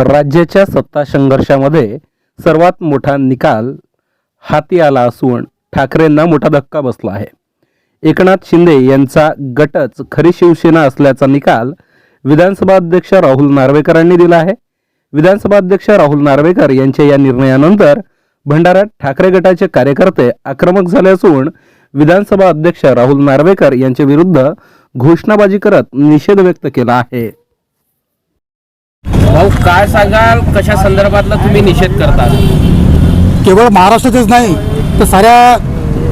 राज्याच्या सत्ता संघर्षामध्ये सर्वात मोठा निकाल हाती आला असून ठाकरेंना मोठा धक्का बसला आहे. एकनाथ शिंदे यांचा गटच खरी शिवसेना असल्याचा निकाल विधानसभा अध्यक्ष राहुल नार्वेकरांनी दिला आहे. विधानसभा अध्यक्ष राहुल नार्वेकर यांच्या या निर्णयानंतर भंडाऱ्यात ठाकरे गटाचे कार्यकर्ते आक्रमक झाले असून विधानसभा अध्यक्ष राहुल नार्वेकर यांच्या विरुद्ध घोषणाबाजी करत निषेध व्यक्त केला आहे. भाऊ काय सांगाल? कशा संदर्भातला तुम्ही निषेध करता? केवळ महाराष्ट्राचेच नाही तर साऱ्या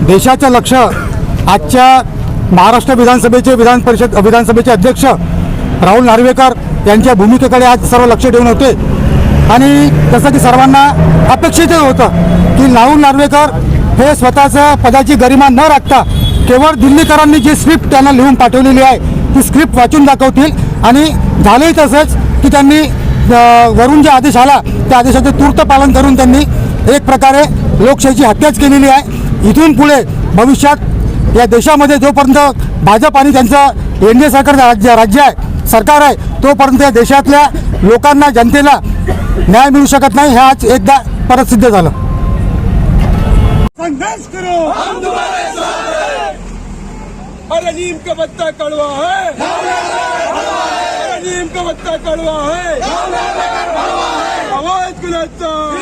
देशाचं लक्ष आजच्या महाराष्ट्र विधानसभेचे विधान परिषद विधानसभेचे अध्यक्ष राहुल नार्वेकर यांच्या भूमिकेकडे आज सर्व लक्ष ठेवून होते. आणि जसं की सर्वांना अपेक्षित होतं की राहुल नार्वेकर हे स्वतःचं पदाची गरिमा न राखता केवळ दिल्लीकरांनी जी स्क्रिप्ट त्यांना लिहून पाठवलेली आहे ती स्क्रिप्ट वाचून दाखवतील. आणि झालंही तसंच की त्यांनी वरून जे आदेश आला त्या आदेशाचे तूर्त पालन करून त्यांनी एक प्रकारे लोकशाहीची हत्याच केलेली आहे. इथून पुढे भविष्यात या देशामध्ये जोपर्यंत भाजप आणि त्यांचं एन डी ए सरकार राज्य राज्य आहे सरकार आहे तोपर्यंत या देशातल्या लोकांना जनतेला न्याय मिळू शकत नाही हे आज एकदा परत सिद्ध झालं. संघर्ष करो। हम तुम्हारे साथ हैं अरे नीम का पत्ता कड़वा है। नीम का पत्ता कड़वा है। Santos!